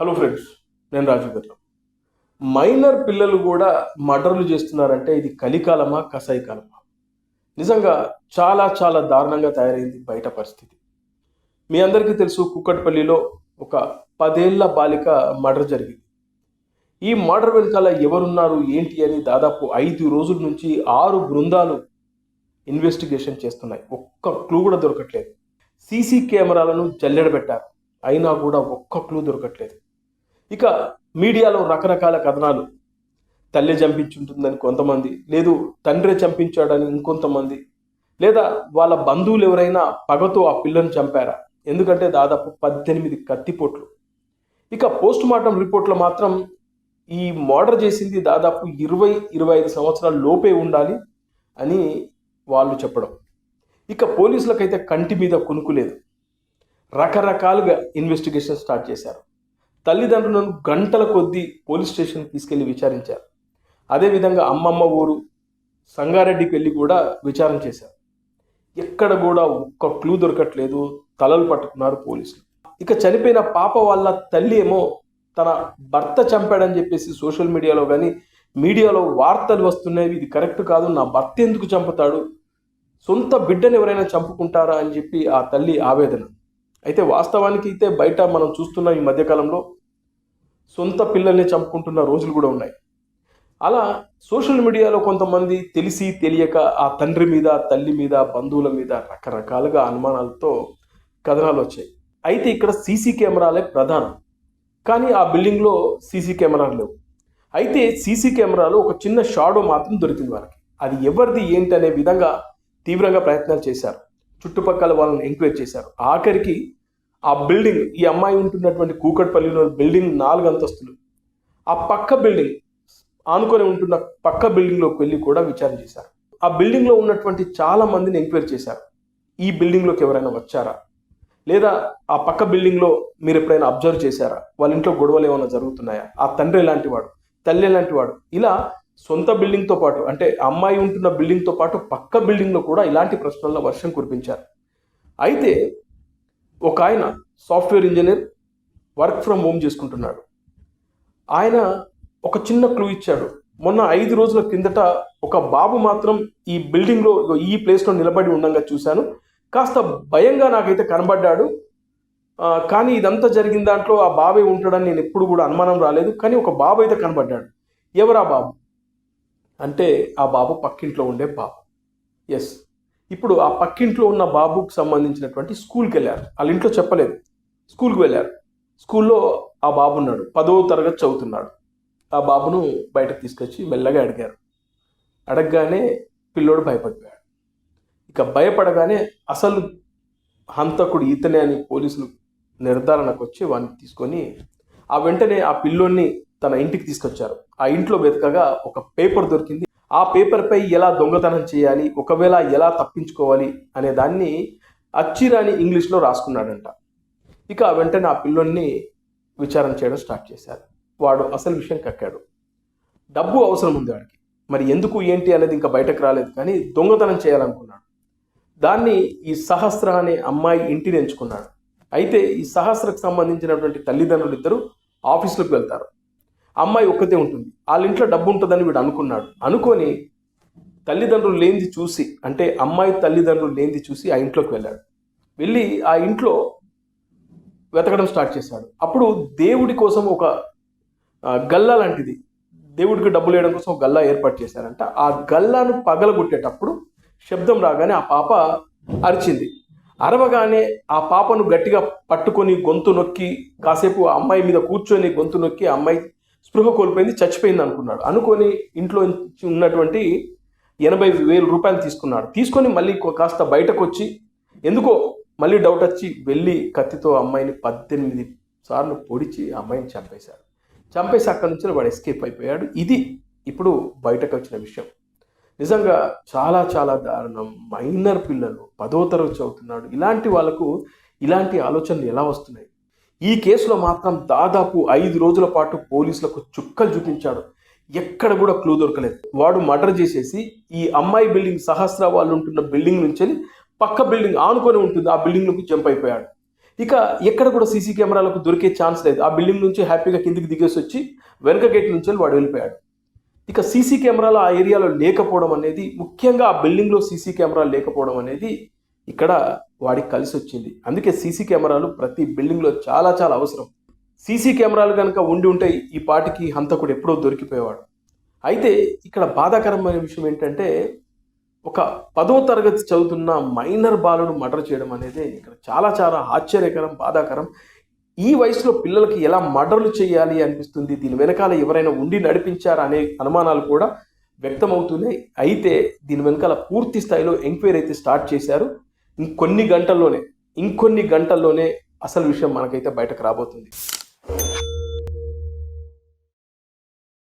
Hello friends నేను రాజు గారు minor పిల్లలు కూడా మర్డర్లు చేస్తున్నారంటే ఇది కలికాలమా కసాయి కాలమా నిజంగా చాలా చాలా దారుణంగా తయారైంది బయట పరిస్థితి. మీ అందరికీ తెలుసు కుక్కట్పల్లిలో ఒక పదేళ్ళ బాలిక మర్డర్ జరిగింది. ఈ మర్డర్ వెనకాల ఎవరున్నారు ఏంటి అని దాదాపు ఐదు రోజుల నుంచి ఆరు బృందాలు ఇన్వెస్టిగేషన్ చేస్తున్నాయి. ఒక్క క్లూ కూడా దొరకట్లేదు. సీసీ కెమెరాలను జల్లెడబెట్టారు. అయినా కూడా ఒక్క క్లూ దొరకట్లేదు. ఇక మీడియాలో రకరకాల కథనాలు. తల్లి చంపించుంటుందని కొంతమంది లేదు తండ్రి చంపించాడని ఇంకొంతమంది లేదా వాళ్ళ బంధువులు ఎవరైనా పగతో ఆ పిల్లను చంపారా? ఎందుకంటే దాదాపు పద్దెనిమిది కత్తిపోట్లు. ఇక పోస్ట్ మార్టం రిపోర్ట్లో మాత్రం ఈ మర్డర్ చేసింది దాదాపు ఇరవై ఇరవై ఐదు సంవత్సరాల లోపే ఉండాలి అని వాళ్ళు చెప్పడం. ఇక పోలీసులకైతే కంటి మీద కొనుక్కులేదు రకరకాలుగా ఇన్వెస్టిగేషన్ స్టార్ట్ చేశారు. తల్లిదండ్రులను గంటల కొద్దీ పోలీస్ స్టేషన్ తీసుకెళ్ళి విచారించారు. అదేవిధంగా అమ్మమ్మ ఊరు సంగారెడ్డికి వెళ్ళి కూడా విచారణ చేశారు. ఎక్కడ కూడా ఒక్క క్లూ దొరకట్లేదు. తలలు పట్టుకున్నారు పోలీసులు. ఇక చనిపోయిన పాప వాళ్ళ తల్లి ఏమో తన భర్త చంపాడని చెప్పేసి సోషల్ మీడియాలో కానీ మీడియాలో వార్తలు వస్తున్నాయి. ఇది కరెక్ట్ కాదు. నా భర్త ఎందుకు చంపుతాడు? సొంత బిడ్డను ఎవరైనా చంపుకుంటారా అని చెప్పి ఆ తల్లి ఆవేదన. అయితే వాస్తవానికి అయితే బయట మనం చూస్తున్న ఈ మధ్యకాలంలో సొంత పిల్లల్ని చంపుకుంటున్న రోజులు కూడా ఉన్నాయి. అలా సోషల్ మీడియాలో కొంతమంది తెలిసి తెలియక ఆ తండ్రి మీద తల్లి మీద బంధువుల మీద రకరకాలుగా అనుమానాలతో కథనాలు వచ్చాయి. అయితే ఇక్కడ సీసీ కెమెరాలే ప్రధానం. కానీ ఆ బిల్డింగ్లో సీసీ కెమెరాలు లేవు. అయితే సీసీ కెమెరాలో ఒక చిన్న షాడో మాత్రం దొరికింది వాళ్ళకి. అది ఎవరిది ఏంటి అనే విధంగా తీవ్రంగా ప్రయత్నాలు చేశారు. చుట్టుపక్కల వాళ్ళని ఎంక్వైరీ చేశారు. ఆఖరికి ఆ బిల్డింగ్ ఈ అమ్మాయి ఉంటున్నటువంటి కూకట్పల్లిలో బిల్డింగ్ నాలుగు అంతస్తులు. ఆ పక్క బిల్డింగ్ ఆనుకొని ఉంటున్న పక్క బిల్డింగ్లోకి వెళ్ళి కూడా విచారణ చేశారు. ఆ బిల్డింగ్లో ఉన్నటువంటి చాలా మందిని ఎంక్వైరీ చేశారు. ఈ బిల్డింగ్లోకి ఎవరైనా వచ్చారా? లేదా ఆ పక్క బిల్డింగ్లో మీరు ఎప్పుడైనా అబ్జర్వ్ చేశారా? వాళ్ళ ఇంట్లో గొడవలు ఏమైనా జరుగుతున్నాయా? ఆ తండ్రి ఎలాంటి వాడు? తల్లి ఎలాంటి వాడు? ఇలా సొంత బిల్డింగ్తో పాటు అంటే అమ్మాయి ఉంటున్న బిల్డింగ్తో పాటు పక్క బిల్డింగ్లో కూడా ఇలాంటి ప్రశ్నల వర్షం కురిపించారు. అయితే ఒక ఆయన software engineer work from home చేసుకుంటున్నాడు. ఆయన ఒక చిన్న క్లూ ఇచ్చాడు. మొన్న ఐదు రోజుల కిందట ఒక బాబు మాత్రం ఈ బిల్డింగ్లో ఈ ప్లేస్లో నిలబడి ఉండగా చూశాను. కాస్త భయంగా నాకైతే కనబడ్డాడు. కానీ ఇదంతా జరిగిన దాంట్లో ఆ బాబే ఉంటాడని నేను ఎప్పుడు కూడా అనుమానం రాలేదు. కానీ ఒక బాబు అయితే కనబడ్డాడు. ఎవరా బాబు? అంటే ఆ బాబు పక్కింట్లో ఉండే బాబు. ఎస్ ఇప్పుడు ఆ పక్కింట్లో ఉన్న బాబుకు సంబంధించినటువంటి స్కూల్కి వెళ్ళారు. వాళ్ళ ఇంట్లో చెప్పలేదు. స్కూల్కి వెళ్ళారు. స్కూల్లో ఆ బాబు ఉన్నాడు. పదో తరగతి చదువుతున్నాడు. ఆ బాబును బయటకు తీసుకొచ్చి మెల్లగా అడిగారు. అడగగానే పిల్లోడు భయపడిపోయాడు. ఇక భయపడగానే అసలు హంతకుడు ఈతనే అని పోలీసులు నిర్ధారణకు వచ్చి వాడిని తీసుకొని ఆ వెంటనే ఆ పిల్లోని తన ఇంటికి తీసుకొచ్చారు. ఆ ఇంట్లో వెతకగా ఒక పేపర్ దొరికింది. ఆ పేపర్పై ఎలా దొంగతనం చేయాలి ఒకవేళ ఎలా తప్పించుకోవాలి అనే దాన్ని అచ్చిరాని ఇంగ్లీష్లో రాసుకున్నాడంట. ఇక వెంటనే ఆ పిల్లోని విచారణ చేయడం స్టార్ట్ చేశారు. వాడు అసలు విషయం కక్కాడు. డబ్బు అవసరం ఉంది వాడికి. మరి ఎందుకు ఏంటి అనేది ఇంకా బయటకు రాలేదు కానీ దొంగతనం చేయాలనుకున్నాడు. దాన్ని ఈ సహస్ర అనే అమ్మాయి ఇంటిని ఎంచుకున్నాడు. అయితే ఈ సహస్రకు సంబంధించినటువంటి తల్లిదండ్రులు ఇద్దరు ఆఫీసులకు వెళ్తారు. అమ్మాయి ఒక్కతే ఉంటుంది. వాళ్ళ ఇంట్లో డబ్బు ఉంటుందని వీడు అనుకున్నాడు. అనుకొని తల్లిదండ్రులు లేనిది చూసి అంటే అమ్మాయి తల్లిదండ్రులు లేనిది చూసి ఆ ఇంట్లోకి వెళ్ళాడు. వెళ్ళి ఆ ఇంట్లో వెతకడం స్టార్ట్ చేశాడు. అప్పుడు దేవుడి కోసం ఒక గల్లా లాంటిది. దేవుడికి డబ్బులు వేయడం కోసం ఒక గల్లా ఏర్పాటు చేశారంట. ఆ గల్లాను పగలగొట్టేటప్పుడు శబ్దం రాగానే ఆ పాప అరిచింది. అరవగానే ఆ పాపను గట్టిగా పట్టుకొని గొంతు నొక్కి కాసేపు ఆ అమ్మాయి మీద కూర్చొని గొంతు నొక్కి ఆ అమ్మాయి స్పృహ కోల్పోయింది చచ్చిపోయింది అనుకున్నాడు. అనుకొని ఇంట్లో ఉన్నటువంటి ఎనభై వేల రూపాయలు తీసుకున్నాడు. తీసుకొని మళ్ళీ కాస్త బయటకు వచ్చి ఎందుకో మళ్ళీ డౌట్ వచ్చి వెళ్ళి కత్తితో అమ్మాయిని పద్దెనిమిది సార్లు పొడిచి ఆ అమ్మాయిని చంపేశాడు. చంపేసి అక్కడి నుంచి వాడు ఎస్కేప్ అయిపోయాడు. ఇది ఇప్పుడు బయటకు వచ్చిన విషయం. నిజంగా చాలా చాలా దారుణం. మైనర్ పిల్లలు పదో తరగతి చదువుతున్నాడు. ఇలాంటి వాళ్ళకు ఇలాంటి ఆలోచనలు ఎలా వస్తున్నాయి? ఈ కేసులో మాత్రం దాదాపు ఐదు రోజుల పాటు పోలీసులకు చుక్కలు చూపించాడు. ఎక్కడ కూడా క్లూ దొరకలేదు. వాడు మర్డర్ చేసేసి ఈ అమ్మాయి బిల్డింగ్ సహస్ర వాళ్ళు ఉంటున్న బిల్డింగ్ నుంచి పక్క బిల్డింగ్ ఆనుకొని ఉంటుంది. ఆ బిల్డింగ్లోకి జంప్ అయిపోయాడు. ఇక ఎక్కడ కూడా సీసీ కెమెరాలకు దొరికే ఛాన్స్ లేదు. ఆ బిల్డింగ్ నుంచి హ్యాపీగా కిందికి దిగేసి వచ్చి వెనక గేట్ నుంచి వాడు వెళ్ళిపోయాడు. ఇక సీసీ కెమెరాలు ఆ ఏరియాలో లేకపోవడం అనేది ముఖ్యంగా ఆ బిల్డింగ్లో సీసీ కెమెరాలు లేకపోవడం అనేది ఇక్కడ వాడికి కలిసి వచ్చింది. అందుకే సీసీ కెమెరాలు ప్రతి బిల్డింగ్లో చాలా చాలా అవసరం. సీసీ కెమెరాలు కనుక ఉండి ఉంటే ఈ పాటికి హంతకుడు ఎప్పుడో దొరికిపోయేవాడు. అయితే ఇక్కడ బాధాకరమైన విషయం ఏంటంటే ఒక పదో తరగతి చదువుతున్న మైనర్ బాలును మర్డర్ చేయడం అనేది ఇక్కడ చాలా చాలా ఆశ్చర్యకరం బాధాకరం. ఈ వయసులో పిల్లలకి ఎలా మర్డర్లు చేయాలి అనిపిస్తుంది? దీని వెనకాల ఎవరైనా ఉండి నడిపించారా అనే అనుమానాలు కూడా వ్యక్తమవుతున్నాయి. అయితే దీని వెనకాల పూర్తి స్థాయిలో ఎంక్వైరీ అయితే స్టార్ట్ చేశారు. ఇంకొన్ని గంటల్లోనే ఇంకొన్ని గంటల్లోనే అసలు విషయం మనకైతే బయటకు రాబోతుంది.